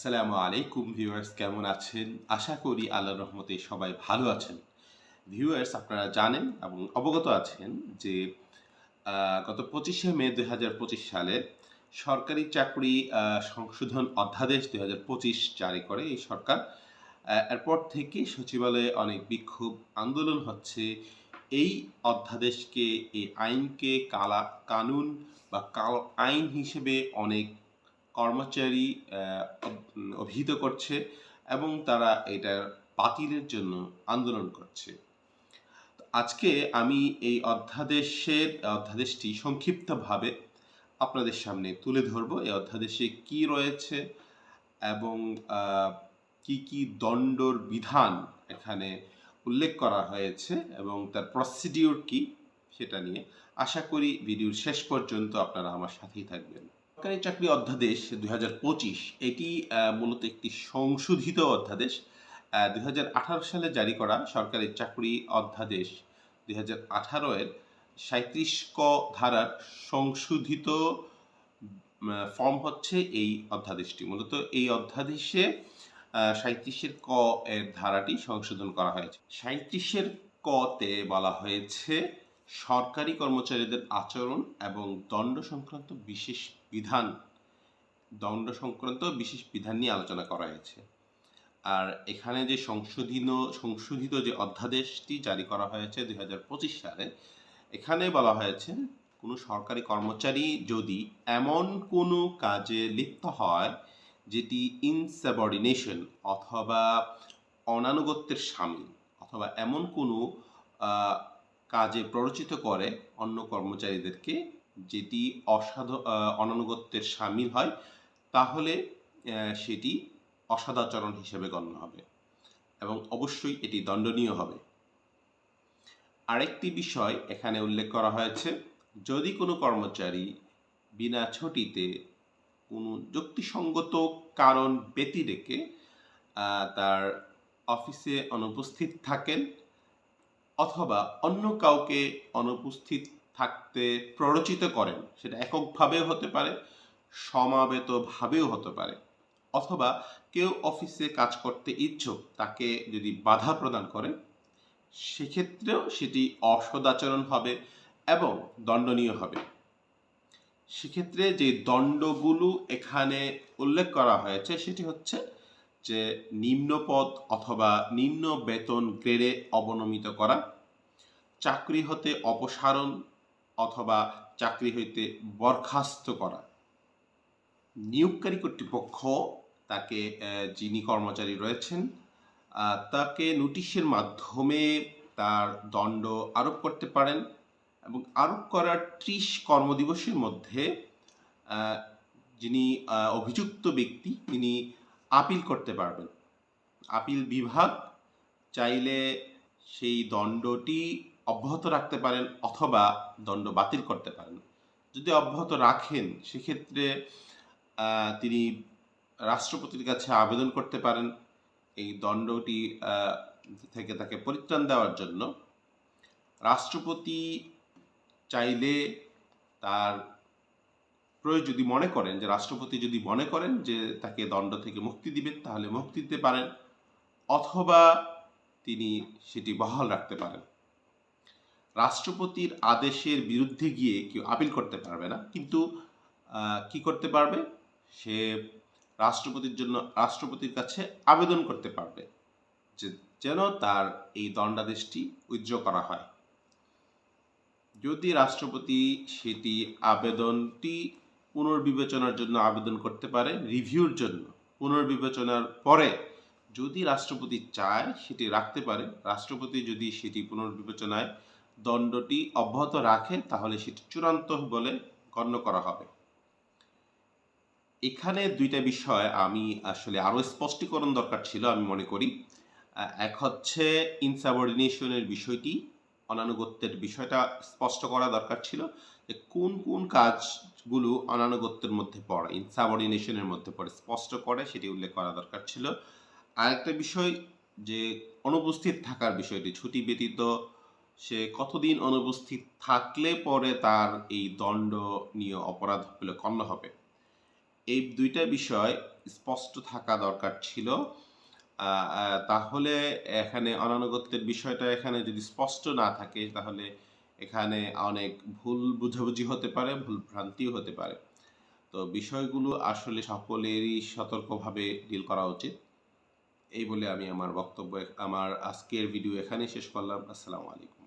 আসসালামু আলাইকুম ভিউয়ার্স, কেমন আছেন? আশা করি আল্লাহর রহমতে সবাই ভালো আছেন। ভিউয়ার্স, আপনারা জানেন এবং অবগত আছেন যে গত পঁচিশে মে দুই হাজার পঁচিশ সালে সরকারি চাকরি সংশোধন অধ্যাদেশ দুই হাজার পঁচিশ জারি করে এই সরকার। এরপর থেকে সচিবালয়ে অনেক বিক্ষোভ, আন্দোলন হচ্ছে। এই অধ্যাদেশকে, এই আইনকে কালা, কানুন বা আইন হিসেবে অনেক কর্মচারী অভিহিত করছে এবং তারা এটা বাতিলের জন্য আন্দোলন করছে। আজকে আমি এই অধ্যাদেশের, অধ্যাদেশটি সংক্ষিপ্তভাবে আপনাদের সামনে তুলে ধরব। এই অধ্যাদেশে কি রয়েছে এবং কি কি দণ্ডর বিধান এখানে উল্লেখ করা হয়েছে এবং তার প্রসিডিউর কি সেটা নিয়ে আশা করি ভিডিওর শেষ পর্যন্ত আপনারা আমার সাথেই থাকবেন। সরকারি চাকরি অধ্যাদেশ দুই হাজার পঁচিশ, এটি মূলত একটি সংশোধিত অধ্যাদেশ। দু হাজার আঠারো সালে জারি করা সরকারি চাকরি অধ্যাদেশ দুই এর সাঁত্রিশ ক ধারার সংশোধিত ফর্ম হচ্ছে এই অধ্যাদেশটি। মূলত এই অধ্যাদেশে সাঁত্রিশের ক এর ধারাটি সংশোধন করা হয়েছে। সাঁত্রিশের কতে বলা হয়েছে, সরকারি কর্মচারীদের আচরণ এবং দণ্ড সংক্রান্ত বিশেষ বিধান, দণ্ড সংক্রান্ত বিশেষ বিধান নিয়ে আলোচনা করা হয়েছে। আর এখানে যে সংশোধিত সংশোধিত যে অধ্যাদেশটি জারি করা হয়েছে দু হাজার পঁচিশ সালে, এখানে বলা হয়েছে, কোনো সরকারি কর্মচারী যদি এমন কোনো কাজে লিপ্ত হয়, যেটি ইনসাবর্ডিনেশন অথবা অনানুগত্যের সামিল, অথবা এমন কোনো কাজে প্ররোচিত করে অন্য কর্মচারীদেরকে যেটি অসাধ অনানুগত্যের সামিল হয়, তাহলে সেটি অসদাচরণ হিসেবে গণ্য হবে এবং অবশ্যই এটি দণ্ডনীয় হবে। আরেকটি বিষয় এখানে উল্লেখ করা হয়েছে, যদি কোনো কর্মচারী বিনা ছুটিতে কোনো যুক্তিসঙ্গত কারণ ব্যতি রেখে তার অফিসে অনুপস্থিত থাকেন অথবা অন্য কাউকে অনুপস্থিত থাকতে প্ররোচিত করেন। সেটা এককভাবেও হতে পারে, সমাবেতভাবেও হতে পারে। অথবা কেউ অফিসে কাজ করতে ইচ্ছুক, তাকে যদি বাধা প্রদান করেন, সেক্ষেত্রেও সেটি অসদাচরণ হবে এবং দণ্ডনীয় হবে। সেক্ষেত্রে যে দণ্ডগুলো এখানে উল্লেখ করা হয়েছে, সেটি হচ্ছে যে নিম্ন পদ অথবা নিম্ন বেতন গ্রেডে অবনমিত করা, চাকরি হতে অপসারণ অথবা চাকরি হইতে বরখাস্ত করা। নিয়োগকারী কর্তৃপক্ষ তাকে যিনি কর্মচারী রয়েছেন তাকে নোটিশের মাধ্যমে তার দণ্ড আরোপ করতে পারেন এবং আরোপ করার ত্রিশ কর্মদিবসের মধ্যে যিনি অভিযুক্ত ব্যক্তি, তিনি আপিল করতে পারবেন। আপিল বিভাগ চাইলে সেই দণ্ডটি অব্যাহত রাখতে পারেন অথবা দণ্ড বাতিল করতে পারেন। যদি অব্যাহত রাখেন, সেক্ষেত্রে তিনি রাষ্ট্রপতির কাছে আবেদন করতে পারেন। এই দণ্ডটি থেকে তাকে পরিত্রাণ দেওয়ার জন্য। রাষ্ট্রপতি চাইলে তার প্রয়োগ যদি মনে করেন, যে রাষ্ট্রপতি যদি মনে করেন যে তাকে দণ্ড থেকে মুক্তি দিবেন, তাহলে মুক্তি দিতে পারেন। অথবা তিনি সেটি বহাল রাখতে পারেন। রাষ্ট্রপতির আদেশের বিরুদ্ধে গিয়ে কেউ আপিল করতে পারবে না। কিন্তু কি করতে পারবে? সে রাষ্ট্রপতির জন্য, রাষ্ট্রপতির কাছে আবেদন করতে পারবে যে, যেন তার এই দণ্ডাদেশটি উইথড্র করা হয়। যদি রাষ্ট্রপতি সেটি আবেদনটি পুনর্বিবেচনার জন্য আবেদন করতে পারে, রিভিউর জন্য পুনর্বিবেচনার পরে যদি রাষ্ট্রপতি চায় সেটি রাখতে পারে, রাষ্ট্রপতি যদি সেটি পুনর্বিবেচনায় দণ্ডটি অব্যাহত রাখে, তাহলে সেটি চূড়ান্ত বলে গণ্য করা হবে। এখানে দুইটা বিষয় আমি আসলে আরও স্পষ্টীকরণ দরকার ছিল, আমি মনে করি। এক হচ্ছে ইনসাবর্ডিনেশনের বিষয়টি, অনানুগত্যের বিষয়টা স্পষ্ট করা দরকার ছিল যে কোন কোন কাজগুলো অনানুগত্যের মধ্যে পড়ে ইনসাবর্ডিনেশনের মধ্যে পড়ে স্পষ্ট করে সেটি উল্লেখ করা দরকার ছিল। আরেকটা বিষয় যে অনুপস্থিত থাকার বিষয়টি, ছুটি ব্যতীত সে কতদিন অনুপস্থিত থাকলে পরে তার এই দণ্ডনীয় অপরাধ বলে গণ্য হবে? এই দুইটা বিষয় স্পষ্ট থাকা দরকার ছিল। তাহলে এখানে অনানুগত্যের বিষয়টা এখানে যদি স্পষ্ট না থাকে, তাহলে এখানে অনেক ভুল বুঝাবুঝি হতে পারে, ভুল ভ্রান্তিও হতে পারে। তো বিষয়গুলো আসলে সকলেরই সতর্কভাবে ডিল করা উচিত। এই বলে আমি আমার বক্তব্য, আমার আজকের ভিডিও এখানেই শেষ করলাম। আসসালামু আলাইকুম।